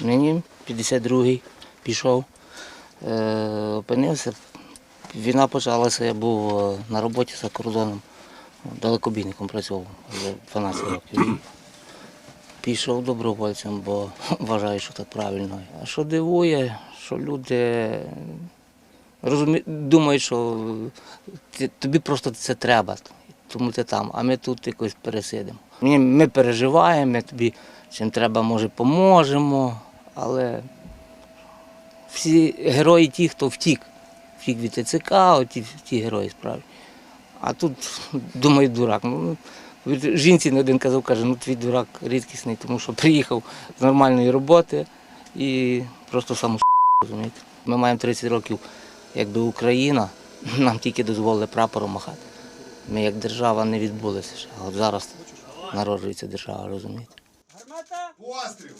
Мені 52-й пішов, е, опинився. Війна почалася, я був е, на роботі за кордоном, далекобійником працював вже 12 років. Пішов добровольцем, бо вважаю, що так правильно. А що дивує, що люди розумі... думають, що тобі просто це треба, тому ти там, а ми тут якось пересидимо. Ми, ми переживаємо, ми тобі чим треба, може, поможемо, але всі герої ті, хто втік. Втік від ТЦК, оті, ті герої справді. А тут думаю, дурак. Ну, жінці не один казав, каже, ну твій дурак рідкісний, тому що приїхав з нормальної роботи і просто сам розумієте. Ми маємо 30 років, якби Україна, нам тільки дозволили прапором махати. Ми як держава не відбулися ще. От зараз народжується держава, розумієте. Постріл!